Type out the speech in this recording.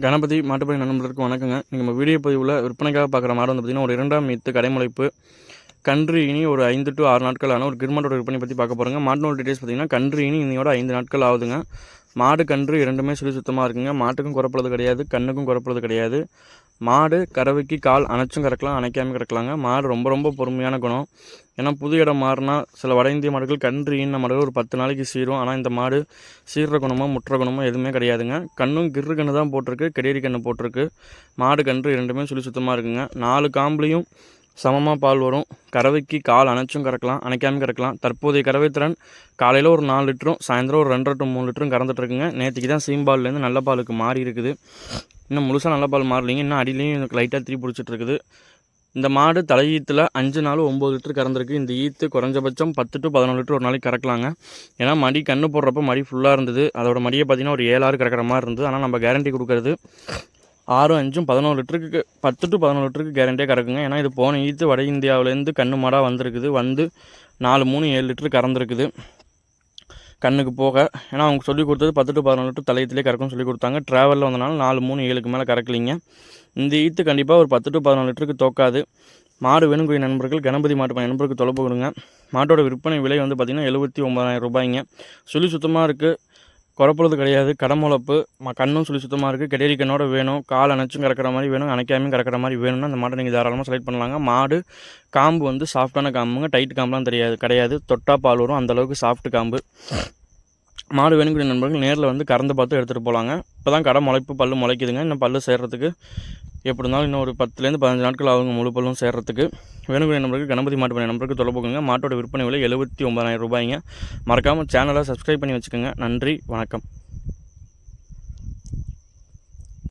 கணபதி மாட்டுப்பணி நண்பர்களுக்கு வணக்கங்க. நீங்கள் நம்ம வீடியோ பதிவில் விற்பனைக்காக பார்க்குற மாடு வந்து பார்த்திங்கன்னா ஒரு இரண்டாம் மீத்து கடைமுளைப்பு கன்று இனி ஒரு ஐந்து டு ஆறு நாட்களான ஒரு கிருமாட்டோட விற்பனை பற்றி பார்க்க போகிறோங்க மாட்டினோட டீட்டெயில்ஸ் பார்த்திங்கன்னா கன்று இனி இன்னையோட ஐந்து நாட்கள் ஆகுதுங்க. மாடு கன்று இரண்டுமே சுழி சுத்தமாக இருக்குங்க. மாட்டுக்கும் குறப்புறது கிடையாது கண்ணுக்கும் குறப்புறது கிடையாது. மாடு கறவைக்கு கால் அணைச்சும் கறக்கலாம் அணைக்காமல் கறக்கலாங்க. மாடு ரொம்ப ரொம்ப பொறுமையான குணம். ஏன்னா புது இடம் மாறினா சில வட இந்திய மாடுகள் கன்று ஈன மாடுகள் ஒரு பத்து நாளைக்கு சீரும். ஆனால் இந்த மாடு சீர்ற குணமோ முற்ற குணமோ எதுவுமே கிடையாதுங்க. கண்ணும் கிரு கண்ணு தான் போட்டிருக்கு கெடேரி கண்ணு போட்டிருக்கு. மாடு கன்று இரண்டுமே சுழி சுத்தமாக இருக்குங்க. நாலு காம்புலையும் சமமாக பால் வரும். கறவைக்கு கால் அணைச்சும் கறக்கலாம் அணைக்காமல் கறக்கலாம். தற்போதைய கறவை திறன் காலையில் ஒரு நாலு லிட்டரும் சாயந்தரம் ஒரு ரெண்டரை டு மூணு லிட்டரும் கறந்துட்டு இருக்குங்க. நேற்றுக்கு தான் சீம்பால்லேருந்து நல்ல பாலுக்கு மாறி இருக்குது. இன்னும் முழுசாக நல்ல பால் மாறலிங்க. இன்னும் அடியிலையும் எனக்கு லைட்டாக திரி பிடிச்சிட்டு இருக்குது இந்த மாடு தலையீத்தில் அஞ்சு நாள் ஒம்பது லிட்டர் கறந்துருக்கு. இந்த ஈத்து குறைஞ்சபட்சம் பத்து டு பதினொன்று லிட்டர் ஒரு நாளைக்கு கறக்கலாங்க. ஏன்னா மடி கண்ணு போடுறப்ப மடி ஃபுல்லாக இருந்தது. அதோட மடியை பார்த்தீங்கன்னா ஒரு ஏழாறு கறக்கிற மாதிரி இருந்தது. ஆனால் நம்ம கேரண்டி கொடுக்குறது ஆறும் அஞ்சும் பதினோரு லிட்டருக்கு பத்து டு பதினோரு லிட்டருக்கு கேரண்டியாக கறக்குங்க. ஏன்னா இது போன ஈத்து வட இந்தியாவிலேருந்து கண்ணு மாடாக வந்திருக்குது. வந்து நாலு மூணு ஏழு லிட்டர் கறந்துருக்குது. கண்ணுக்கு போக. ஏன்னா அவங்க சொல்லி கொடுத்தது பத்து டு பதினொன்று லிட்டர் தலையத்திலே கறக்கும்னு சொல்லி கொடுத்தாங்க. ட்ராவலில் வந்தனால நாலு மூணு ஏழுக்கு மேலே கறக்கலிங்க. இந்த ஈத்து கண்டிப்பாக ஒரு பத்து டு பதினொன்று லிட்டருக்கு தோக்காது. மாடு வேணுங்குரிய நண்பர்கள் கணபதி மாட்டு நண்பருக்கு தொலைப்பு கொடுங்க மாட்டோட விற்பனை விலை வந்து பார்த்திங்கன்னா எழுபத்தி ஒம்பதாயிரம் ரூபாய்ங்க. சுழி சுத்தமாக இருக்குது குறப்புறது கிடையாது கடமுளப்பு கண்ணும் சுழி சுத்தமாக இருக்குது கெடேரி கண்ணோட வேணும் கால் அணைச்சும் கறக்கிற மாதிரி வேணும் அணைக்காமையும் கறக்கிற மாதிரி வேணும்னா அந்த மாட்டை நீங்கள் தாராளமாக செலக்ட் பண்ணலாங்க. மாடு காம்பு வந்து சாஃப்டான காம்புங்க டைட் காம்புலாம் தெரியாது கிடையாது. தொட்டா பால் வரும் அந்தளவுக்கு சாஃப்ட் காம்பு. மாடு வேணுங்கிற நண்பர்கள் நேரில் வந்து கறந்து பார்த்து எடுத்துகிட்டு போகலாங்க இப்போ தான் கடை முளைப்பு பல்லு முளைக்குதுங்க. இன்னும் பல்லு சேர்கிறதுக்கு எப்படி இருந்தாலும் இன்னும் ஒரு பத்துலேருந்து பதினஞ்சு நாட்கள் ஆகுங்க முழு பல்லும் சேர்கிறதுக்கு வேணுங்கிற நம்பருக்கு கணபதி மாட்டு பண்ண நம்பருக்கு தொலைபோக்குங்க மாட்டோட விற்பனை விலை எழுபத்தி ஒன்பதாயிரம் ரூபாய்ங்க. மறக்காமல் சேனலை சப்ஸ்கிரைப் பண்ணி வச்சுக்கோங்க. நன்றி வணக்கம்.